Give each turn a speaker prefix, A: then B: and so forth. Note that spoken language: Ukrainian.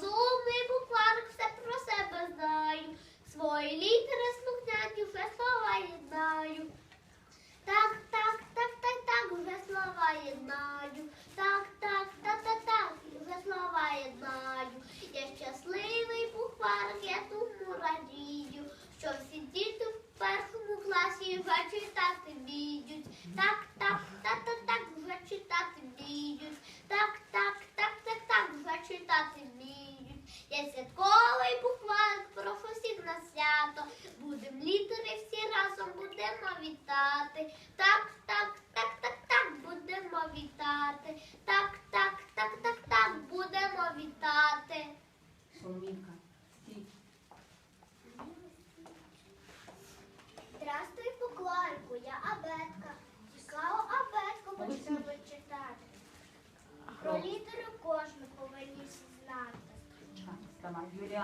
A: Розумний букварик, все про себе знаю. Свої літери слухняні вже слова єднаю. Так, так, так, так, так, вже слова єднаю. Так, так, так, так, так, вже слова єднаю. Я щасливий букварик, я тому радію, що всі діти в першому класі вже читати вміють. Так, так, так, так, так, вже читати вміють. Так, так, так, так, так, вже читати святковий букварик, професів на свято. Будем літери всі разом будемо вітати. Так, так, так, так, так, будемо вітати. Так, так, так, так, так, будемо вітати.
B: Соломінка, стій.
A: Здравствуй, букварику, я абетка. Цікаво абетку почали читати. Про літеру 什
B: 么约定